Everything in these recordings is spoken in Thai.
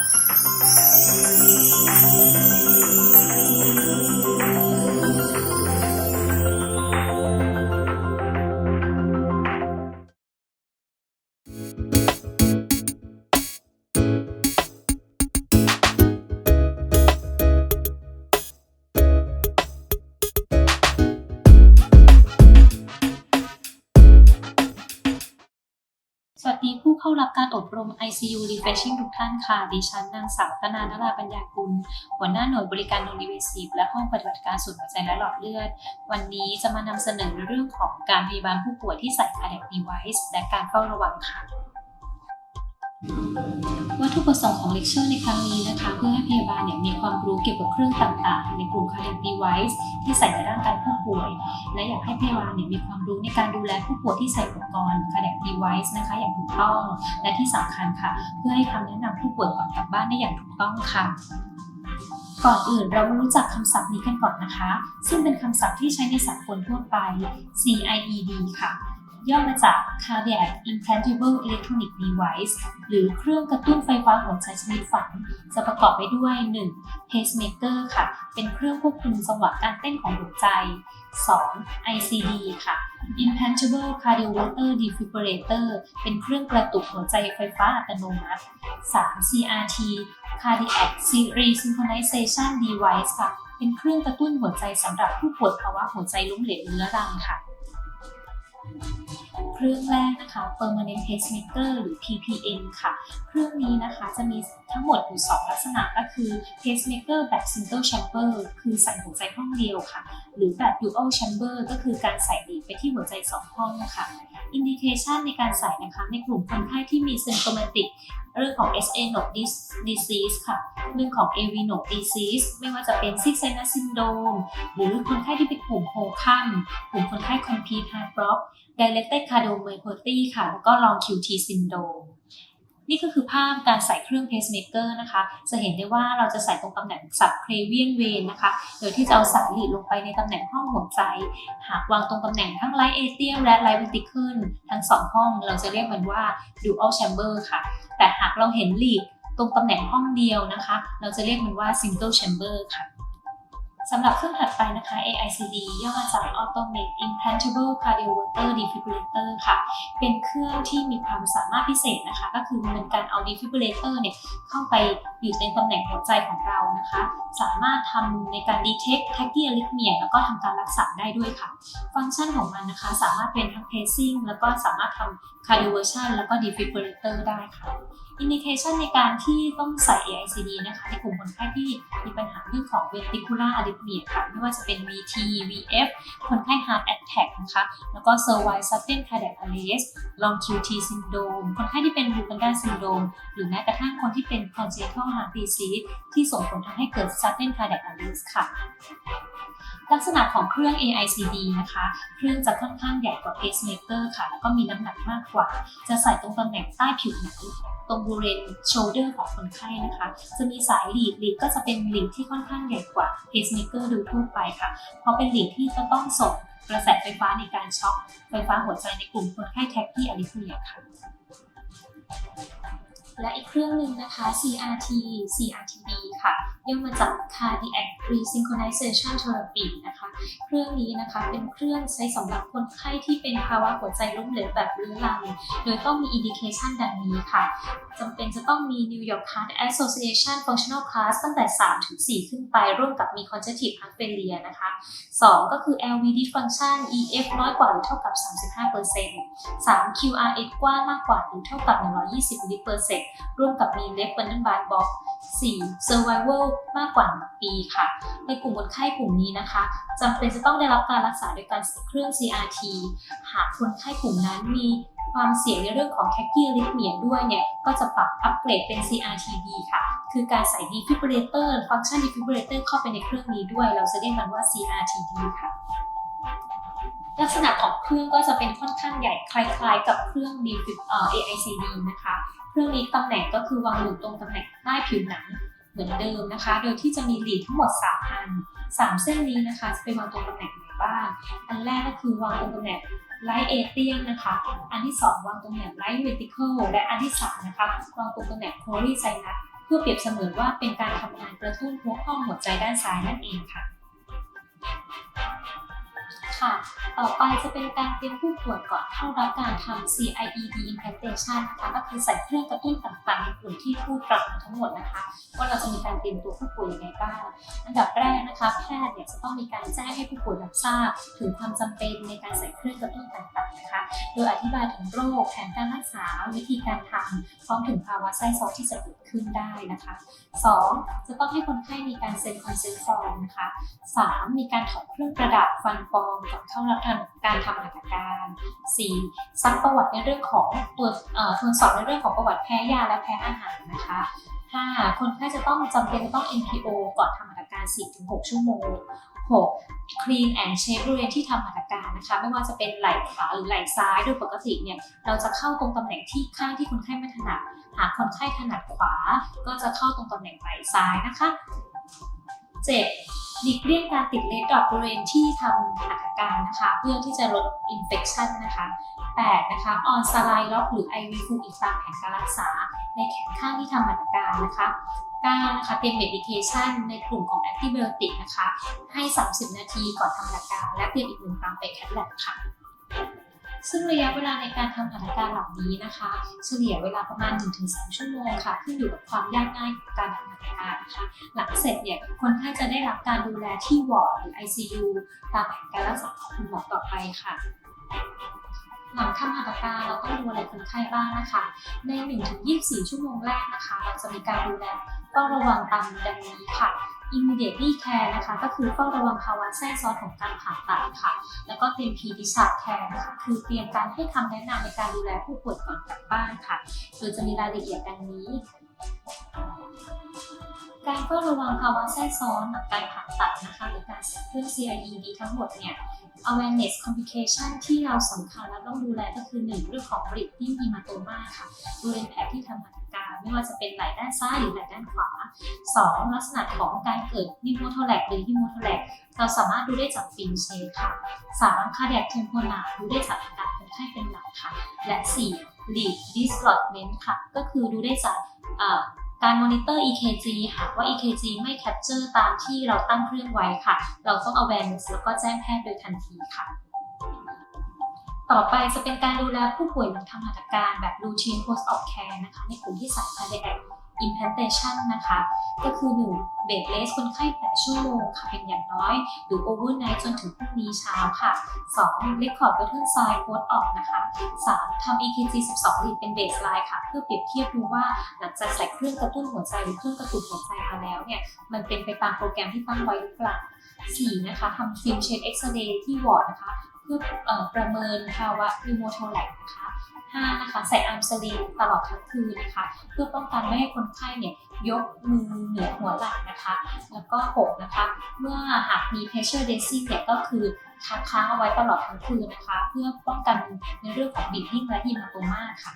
you สวัสดีผู้เข้ารับการอบรม ICU Refreshing ทุกท่านค่ะ ดิฉันนางสาวธนานราปัญญากุล หัวหน้าหน่วยบริการ non invasive และห้องปฏิบัติการศูนย์หัวใจและหลอดเลือด วันนี้จะมานำเสนอเรื่องของการพยาบาลผู้ป่วยที่ใส่ cardiac device และการเฝ้าระวังค่ะ วัตถุประสงค์ของเลคเชอร์ในครั้งนี้นะคะ เพื่อให้พยาบาลเนี่ยมีความรู้เกี่ยวกับเครื่องต่างๆ ในกลุ่ม cardiac device ที่ใส่ในร่างกายผู้ป่วย และอยากให้พยาบาลเนี่ยมีความรู้ในการดูแลผู้ป่วยที่ใส่อุปกรณ์ cardiac device นะคะ อย่างถูกต้อง และที่สำคัญค่ะ เพื่อให้คำแนะนำผู้ป่วยก่อนกลับบ้านได้อย่างถูกต้องค่ะก่อนอื่นเรามารู้จักคำศัพท์นี้กันก่อนนะคะ ซึ่งเป็นคำศัพท์ที่ใช้ในสากลทั่วไป CIED ค่ะ ย่อมาจาก Cardiac Implantable Electronic Device หรือเครื่องกระตุ้นไฟฟ้าหัวใจชนิดฝัง จะประกอบไปด้วย 1. pacemaker ค่ะ เป็นเครื่องควบคุมจังหวะการเต้นของหัวใจ 2. ICD ค่ะ Implantable Cardioverter Defibrillator เป็นเครื่องกระตุกหัวใจไฟฟ้าอัตโนมัติ 3. CRT Cardiac Resynchronization Device ค่ะ เป็นเครื่องกระตุ้นหัวใจสำหรับผู้ป่วยภาวะหัวใจล้มเหลวเรื้อรังค่ะ เครื่องแรกนะคะ permanent pacemaker หรือ PPM ค่ะ เครื่องนี้นะคะจะมีทั้งหมดอยู่ 2 ลักษณะก็คือ pacemaker แบบ single chamber คือใส่หัวใจห้องเดียวค่ะหรือแบบ dual chamber ก็คือการใส่หลีดไปที่หัวใจ 2 ห้องนะคะ indication ในการใส่นะคะในกลุ่มคนไข้ที่มี symptomatic เรื่องของ SA node dis- disease ค่ะ เรื่องของ AV node disease ไม่ว่าจะเป็น six sinus syndrome หรือคนไข้ที่เป็นกลุ่มโฮคัมกลุ่มคนไข้ complete heart block dilated cardiomyopathy ค่ะ แล้วก็ long QT syndrome นี่ก็คือภาพการใส่เครื่อง pacemaker นะคะ จะเห็นได้ว่าเราจะใส่ตรงตำแหน่ง subclavian vein นะคะ โดยที่จะเอาสายหลีดลงไปในตำแหน่งห้องหัวใจ หากวางตรงตำแหน่งทั้ง right atrium และ right ventricle ทั้งสองห้อง เราจะเรียกมันว่า dual chamber ค่ะ แต่หากเราเห็นหลีดตรงตำแหน่งห้องเดียวนะคะ เราจะเรียกมันว่า single chamber ค่ะ สำหรับเครื่องถัดไปนะคะ AICD ย่อมาจาก Automatic Implantable Cardioverter Defibrillator ค่ะ เป็นเครื่องที่มีความสามารถพิเศษนะคะ ก็คือมันเป็นการเอา defibrillator เนี่ยเข้าไปอยู่ในตำแหน่งหัวใจของเรานะคะ สามารถทำในการ detect tachyarrhythmia แล้วก็ทำการรักษาได้ด้วยค่ะ ฟังก์ชันของมันนะคะ สามารถเป็นทั้ง pacing แล้วก็สามารถทำ cardioversion แล้วก็ defibrillator ได้ค่ะ indication ในการที่ต้องใส่ AICD นะคะในกลุ่มคนไข้ที่มีปัญหาเรื่องของ ventricular arrhythmia ค่ะไม่ว่าจะเป็น VT VF คนไข้ heart attack นะคะแล้วก็ service sudden cardiac arrest long QT syndrome คนไข้ที่เป็น Buchanan syndrome หรือแม้กระทั่งคนที่เป็น congenital heart disease ที่ส่งผลทำให้เกิด sudden cardiac arrest ค่ะลักษณะของเครื่อง AICD นะคะ เครื่องจะค่อนข้างใหญ่กว่า pacemaker ค่ะ แล้วก็มีน้ำหนักมากกว่า จะใส่ตรงตำแหน่งใต้ผิวหนังตรงริเวณโชเดอร์ของคนไข้นะคะ จะมีสายหลีดหลีดก็จะเป็นหลีดที่ค่อนข้างใหญ่กว่า pacemaker โดยทั่วไปค่ะ เพราะเป็นหลีดที่จะต้องส่งกระแสไฟฟ้าในการช็อคไฟฟ้าหัวใจในกลุ่มคนไข้แท็กที่อาริเมียค่ะ และอีกเครื่องหนึ่งนะคะ CRT CRTD ค่ะย่อมาจาก Cardiac Resynchronization Therapy นะคะ เครื่องนี้นะคะเป็นเครื่องใช้สำหรับคนไข้ที่เป็นภาวะหัวใจล้มเหลวแบบเรื้อรัง โดยต้องมี indication ดังนี้ค่ะจำเป็นจะต้องมี New York Heart Association Functional Class ตั้งแต่ 3 ถึง 4 ขึ้นไปร่วมกับมี congestive heart failure นะคะ 2 ก็คือ LV dysfunction EF น้อยกว่าหรือเท่ากับ 35% 3 QRS กว้างมากกว่าหรือเท่ากับ 120มิลลิเปอร์เซ็นต์ร่วมกับมี left bundle bar box 4 survival มากกว่า1ปีค่ะ ในกลุ่มคนไข้กลุ่มนี้นะคะจำเป็นจะต้องได้รับการรักษาโดยการใส่เครื่อง CRT หากคนไข้กลุ่มนั้นมีความเสี่ยงในเรื่องของ tachyarrhythmia ด้วยเนี่ย ก็จะปรับอัปเกรดเป็น CRTD ค่ะ คือการใส่ defibrillator ฟังก์ชัน defibrillator เข้าไปในเครื่องนี้ด้วย เราจะเรียกมันว่า CRTD ค่ะ ลักษณะของเครื่องก็จะเป็นค่อนข้างใหญ่ คล้ายๆ กับเครื่อง defib เอ่อ AICD นะคะ เครื่องนี้ตำแหน่งก็คือวางอยู่ตรงตำแหน่งใต้ผิวหนังเหมือนเดิมนะคะ โดยที่จะมีหลีดทั้งหมด 3 อัน 3 เส้นนี้นะคะ จะไปวางตรงตำแหน่งไหนบ้าง อันแรกก็คือวางตรงตำแหน่ง right atrium นะคะ อันที่ 2 วางตรงตำแหน่ง right ventricle และอันที่ 3 นะคะ วางตรงตำแหน่ง coronary sinus พื่อเปรียบเสมือนว่าเป็นการทำงานกระตุ้นหัวข้อหัวใจด้านซ้ายนั่นเองค่ะ ค่ะ ต่อไปจะเป็นการเตรียมผู้ป่วยก่อนเข้ารับการทำ CIED implantation นะคะ ก็คือใส่เครื่องกระตุ้นต่างๆในกลุ่มที่พูดกลับมาทั้งหมดนะคะ ว่าเราจะมีการเตรียมตัวผู้ป่วยยังไงบ้าง อันดับแรกนะคะ แพทย์เนี่ยจะต้องมีการแจ้งให้ผู้ป่วยรับทราบ ถึงความจำเป็นในการใส่เครื่องกระตุ้นต่างๆนะคะ โดยอธิบายถึงโรคแผนการรักษา วิธีการทำพร้อมถึงภาวะไส้ซ้อนที่จะเกิดขึ้นได้นะคะ 2. จะต้องให้คนไข้มีการเซ็นคอนเซนต์ฟอร์มนะคะ 3. มีการถอดเครื่องประดับฟันปลอมก่อนเข้ารับการทำหัตถการ 4. ซักประวัติในเรื่องของตัวเอ่อทวนสอบในเรื่องของประวัติแพ้ยาและแพ้อาหารนะคะ 5. คนไข้จะต้องจำเป็นจะต้อง NPO ก่อนทำหัตถการ 4-6 ชั่วโมง 6. clean and shape บริเวณที่ทำหัตถการนะคะ ไม่ว่าจะเป็นไหล่ขวาหรือไหล่ซ้ายโดยปกติเนี่ยเราจะเข้าตรงตำแหน่งที่ข้างที่คนไข้ไม่ถนัด หากคนไข้ถนัดขวา ก็จะเข้าตรงตำแหน่งไหล่ซ้ายนะคะ 7. หลีกเลี่ยงการติดเลดดอทบริเวณที่ทำหัตถการนะคะ เพื่อที่จะลดอินเฟ t ชันนะคะ 8. นะคะออนสไลด์ล็อกหรือ IV ฟูอีกตามแผนการรักษา ในแขนข้างที่ทำหัตถการนะคะ 9. นะคะเตรียมเมดิเคชันในกลุ่มของแอนติไบโอติกนะคะ ให้ 30 นาทีก่อนทำหัตถการ และเตรียมอีกหนึ่งตามไปแคทแลบค่ะ ซึ่งระยะเวลาในการทำหัตถการเหล่านี้นะคะ เฉลี่ยเวลาประมาณ 1-3 ชั่วโมงค่ะ ขึ้นอยู่กับความยากง่ายของการทำหัตถการนะคะ หลังเสร็จเนี่ยคนไข้จะได้รับการดูแลที่วอร์ดหรือ ICU ตามแผนการรักษาของคุณหมอต่อไปค่ะหลังทำหัตถการเราต้องดูแลคนไข้บ้างนะคะ ใน 1-24 ชั่วโมงแรกนะคะ เราจะมีการดูแลเฝ้าระวังตามดังนี้ค่ะ immediately care นะคะก็คือเฝ้าระวังภาวะแทรกซ้อนของการผ่าตัดค่ะ แล้วก็เตรียม pre-discharge care นะคะคือเตรียมการให้คำแนะนำในการดูแลผู้ป่วยก่อนกลับบ้านค่ะ โดยจะมีรายละเอียดดังนี้ การเฝ้าระวังภาวะแทรกซ้อนหลังการผ่าตัดนะคะหรือการใส่เครื่อง CIED ทั้งหมดเนี่ย awareness complication ที่เราสำคัญและต้องดูแลก็คือ1เรื่องของ bleeding hematoma ค่ะบริเวณแผลที่ทำหัตถการไม่ว่าจะเป็นไหล่ด้านซ้ายหรือไหล่ด้านขวา 2 ลักษณะของการเกิดนิโมโทแลกหรือฮิโมโทแลกเราสามารถดูได้จากฟิล์มเชคค่ะ3 cardiac tamponade ดูได้จากอาการคนไข้เป็นหลักค่ะ และ 4 lead dislodgement ค่ะ ก็คือดูได้จากอ่อ การมอนิเตอร์ EKG หากว่า EKG ไม่แคปเจอร์ตามที่เราตั้งเครื่องไว้ค่ะ เราต้อง awareness แล้วก็แจ้งแพทย์โดยทันทีค่ะ ต่อไปจะเป็นการดูแลผู้ป่วยหลังทำหัตถการแบบ routine post op care นะคะ ในกลุ่มที่ใส่ cardiac implantation นะคะ ก็คือ 1. bed rest คนไข้ 8 ชั่วโมงค่ะเป็นอย่างน้อย หรือ overnight จนถึงพรุ่งนี้เช้าค่ะ 2. record pattern size post op นะคะ 3. ทำ EKG 12 lead เป็น baseline ค่ะ เพื่อเปรียบเทียบดูว่าหลังจากใส่เครื่องกระตุ้นหัวใจหรือเครื่องกระตุ้นหัวใจมาแล้วเนี่ยมันเป็นไปตามโปรแกรมที่ตั้งไว้หรือเปล่า 4. นะคะทำฟิล์มเช็คเอ็กซเรย์ที่วอร์ดนะคะ พื่อประเมินภาวะนิโมโทแลกนะคะ 5. นะคะใส่อาร์มสลีตลอดทั้งคืนนะคะ เพื่อป้องกันไม่ให้คนไข้เนี่ยยกมือเหนือหัวไหล่นะคะ แล้วก็ 6 นะคะ เมื่อหากมี pressure dressing เนี่ยก็คือทักค้างเอาไว้ตลอดทั้งคืนนะคะ เพื่อป้องกันในเรื่องของบิดทิ้งและฮิมาโตมาค่ะ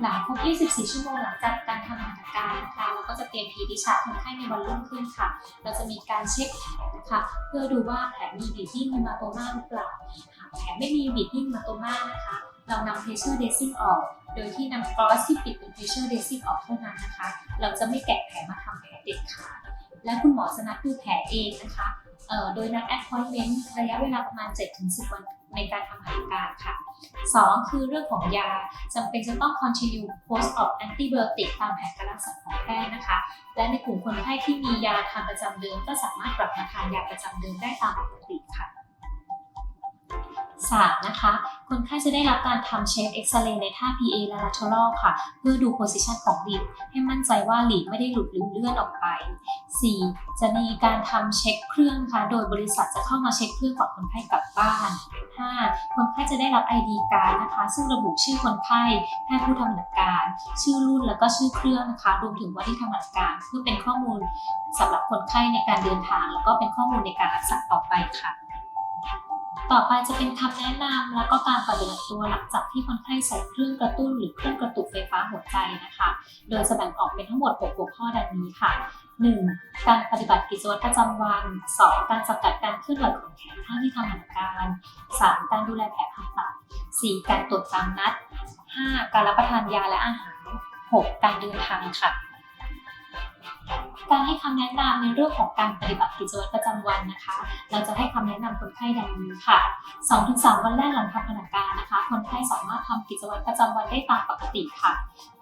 หลังครบ 24 ชั่วโมงหลังจากการทำหัตถการนะคะเราก็จะเตรียมพีดิชาร์คนไข้ในวันรุ่งขึ้นค่ะ เราจะมีการเช็คแผลนะคะ เพื่อดูว่าแผลมีบีดดิ้งมีมาโตมาหรือเปล่า หากแผลไม่มีบีดดิ้งมาโตมานะคะ เรานำ pressure dressing ออก โดยที่นำกรอสที่ปิดเป็น pressure dressing ออกเท่านั้นนะคะ เราจะไม่แกะแผลมาทำแผลเด็ดขาดและคุณหมอจะนัดดูแผลเองนะคะ โดยนัด appointment ระยะเวลาประมาณ 7-10 วันในการทำหัตถการค่ะ 2 คือเรื่องของยาจำเป็นจะต้อง continue post op antibiotic ตามแผนการรักษาของแพทย์นะคะ และในกลุ่มคนไข้ที่มียาทานประจำเดิมก็สามารถกลับมาทานยาประจำเดิมได้ตามปกติค่ะ 3. นะคะ คนไข้จะได้รับการทำเช็คเอ็กซเรย์ในท่า PA และ lateral ค่ะ เพื่อดู position ของหลีดให้มั่นใจว่าหลีดไม่ได้หลุดหรือเลื่อนออกไป 4. จะมีการทำเช็คเครื่องค่ะ โดยบริษัทจะเข้ามาเช็คเครื่องก่อนคนไข้กลับบ้าน 5. คนไข้จะได้รับ ID การนะคะ ซึ่งระบุชื่อคนไข้แพทย์ผู้ทำหัตถการ ชื่อรุ่นแล้วก็ชื่อเครื่องนะคะ รวมถึงวันที่ทำหัตถการเพื่อเป็นข้อมูลสำหรับคนไข้ในการเดินทาง แล้วก็เป็นข้อมูลในการรักษาต่อไปค่ะ ต่อไปจะเป็นคำแนะนำแล้วก็การปฏิบัติตัวหลังจากที่คนไข้ใส่เครื่องกระตุ้น หรือเครื่องกระตุกไฟฟ้าหัวใจนะคะ โดยจะแบ่งออกเป็นทั้งหมด 6 หัวข้อดังนี้ค่ะ 1. การปฏิบัติกิจวัตรประจำวัน 2. การจำกัดการเคลื่อนไหวของแขนข้างที่ทำหัตถการ 3. การดูแลแผลผ่าตัด 4. การตรวจตามนัด 5. การรับประทานยาและอาหาร 6. การเดินทางค่ะ การให้คำแนะนำในเรื่องของการปฏิบัติกิจวัตรประจำวันนะคะ เราจะให้คำแนะนำคนไข้ดังนี้ค่ะ 2-3 วันแรกหลังทำพนักการนะคะ คนไข้สามารถทำกิจวัตรประจำวันได้ตามปกติค่ะ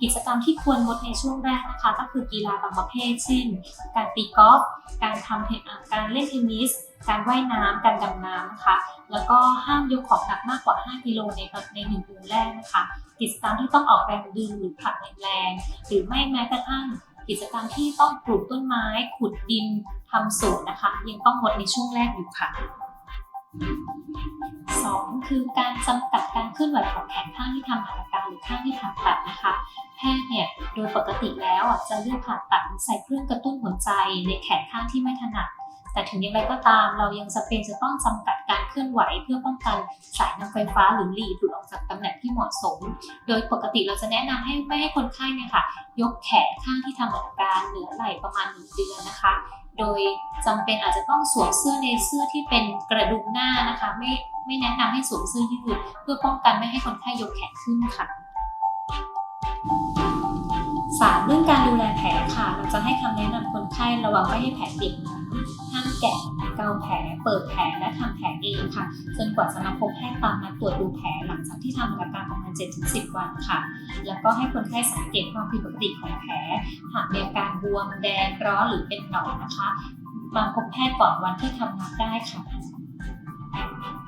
กิจกรรมที่ควรงดในช่วงแรกนะคะ ก็คือกีฬาบางประเภท เช่น การตีกอล์ฟ การทำเทนการเล่นเทนนิส การว่ายน้ำการดำน้ำนะคะ แล้วก็ห้ามยกของหนักมากกว่า 5 กิโลในในหนึ่งเดือนแรกนะคะ กิจกรรมที่ต้องออกแรงดึงหรือผลักแรงหรือไม่แม้กระทั่ง กิจกรรมที่ต้องปลูกต้นไม้ ขุดดินทำสวนนะคะ ยังต้องงดในช่วงแรกอยู่ค่ะ 2. คือการจำกัดการเคลื่อนไหวของแขนข้างที่ทำหัตถการหรือข้างที่ผ่าตัดนะคะ แพทย์เนี่ยโดยปกติแล้วจะเลือกผ่าตัดหรือใส่เครื่องกระตุ้นหัวใจในแขนข้างที่ไม่ถนัด แต่ถึงอย่างไรก็ตามเรายังจำเป็นจะต้องจำกัดการเคลื่อนไหว เพื่อป้องกันสายนำไฟฟ้าหรือหลีดหลุดออกจากตำแหน่งที่เหมาะสม โดยปกติเราจะแนะนำให้ไม่ให้คนไข้เนี่ยค่ะ ยกแขนข้างที่ทำหัตถการเหนือไหล่ประมาณหนึ่งเดือนนะคะ โดยจำเป็นอาจจะต้องสวมเสื้อในเสื้อที่เป็นกระดุมหน้านะคะ ไม่ไม่แนะนำให้สวมเสื้อยืดเพื่อป้องกันไม่ให้คนไข้ยกแขนขึ้นค่ะสามเรื่องการดูแลแผลค่ะ เราจะให้คำแนะนำคนไข้ระวังไม่ให้แผลติดนัง ห้ามแกะเกาแผล เปิดแผลและทำแผลเองค่ะ จนกว่าจะมาพบแพทย์ตามนัดตรวจดูแผลหลังจากที่ทำอาการประมาณ7-10 วันค่ะ แล้วก็ให้คนไข้สังเกตความผิดปกติของแผล หากมีอาการบวมแดงร้อนหรือเป็นหนองนะคะมาพบแพทย์ก่อนวันที่ทำนัดได้ค่ะ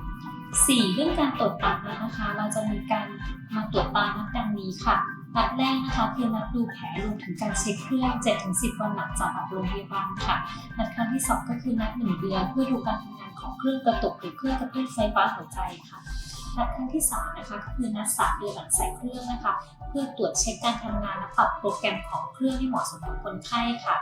4. เรื่องการตรวจตามนัดนะคะ เราจะมีการมาตรวจตามนัดดังนี้ค่ะ นัดแรกนะคะคือนัดดูแผลรวมถึงการเช็คเครื่อง 7-10 วันหลังจากออกโรงพยาบาลค่ะ นัดครั้งที่ 2 ก็คือนัด 1 เดือน เพื่อดูการทำงานของเครื่องกระตุกหรือเครื่องกระตุ้นไฟฟ้าหัวใจค่ะนัดครั้งที่3นะคะก็คือนัด3เดือนหลังใส่เครื่องนะคะ เพื่อตรวจเช็คการทำงานและปรับโปรแกรมของเครื่องให้เหมาะสมกับคนไข้ค่ะ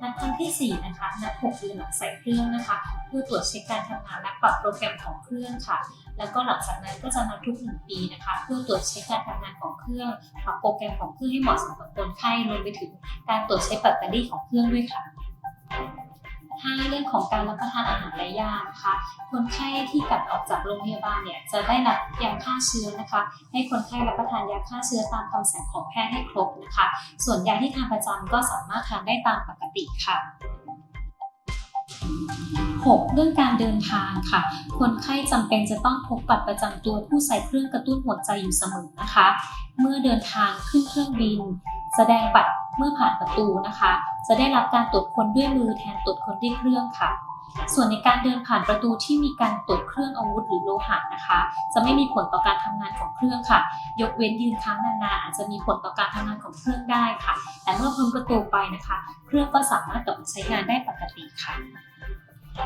นัดครั้งที่4นะคะนัด6เดือนหลังใส่เครื่องนะคะ เพื่อตรวจเช็คการทำงานและปรับโปรแกรมของเครื่องค่ะ แล้วก็หลังจากนั้นก็จะนัดทุก1ปีนะคะ เพื่อตรวจเช็คการทำงานของเครื่องปรับโปรแกรมของเครื่องให้เหมาะสมกับคนไข้รวมไปถึงการตรวจเช็คแบตเตอรี่ของเครื่องด้วยค่ะ5เรื่องของการรับประทานอาหารและยานะคะคนไข้ที่กลับออกจากโรงพยาบาลเนี่ยจะได้รับยาฆ่าเชื้อนะคะ ให้คนไข้รับประทานยาฆ่าเชื้อตามคำสั่งของแพทย์ให้ครบนะคะ ส่วนยาที่ทานประจำก็สามารถทานได้ตามปกติค่ะ 6. เรื่องการเดินทางค่ะ คนไข้จำเป็นจะต้องพกบัตรประจำตัวผู้ใส่เครื่องกระตุ้นหัวใจอยู่เสมอนะคะ เมื่อเดินทางขึ้นเครื่องบิน แสดงบัตรเมื่อผ่านประตูนะคะ จะได้รับการตรวจคนด้วยมือแทนตรวจคนด้วยเครื่องค่ะ ส่วนในการเดินผ่านประตูที่มีการตรวจเครื่องอาวุธหรือโลหะนะคะ จะไม่มีผลต่อการทำงานของเครื่องค่ะ ยกเว้นยืนค้างนานๆอาจจะมีผลต่อการทำงานของเครื่องได้ค่ะ แต่เมื่อพ้นประตูไปนะคะ เครื่องก็สามารถกลับมาใช้งานได้ปกติค่ะ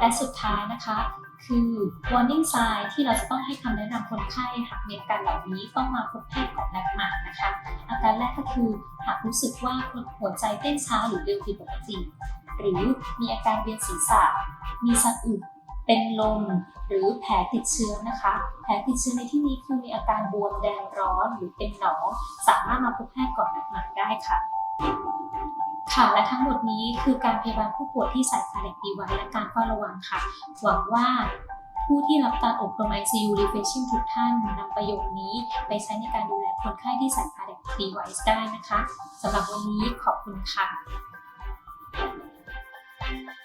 และสุดท้ายนะคะคือ warning sign ที่เราจะต้องให้คำแนะนำคนไข้หากมีอาการเหล่านี้ต้องมาพบแพทย์ก่อนนัดหมายนะคะ อาการแรกก็คือหากรู้สึกว่าหัวใจเต้นช้าหรือเร็วผิดปกติ หรือมีอาการเวียนศีรษะ มีสะอึกเป็นลมหรือแผลติดเชื้อนะคะ แผลติดเชื้อในที่นี้คือมีอาการบวมแดงร้อนหรือเป็นหนองสามารถมาพบแพทย์ก่อนนัดหมายได้ค่ะค่ะและทั้งหมดนี้คือการพยาบาลผู้ป่วยที่ใส่คาเล็กดีไว้และการเฝ้าระวังค่ะ หวังว่าผู้ที่รับการอบรม ICU Refreshing ทุกท่านนำประโยชน์นี้ไปใช้ในการดูแลคนไข้ที่ใส่คาเล็กดีไว้ได้นะคะสำหรับวันนี้ขอบคุณค่ะ Thank you.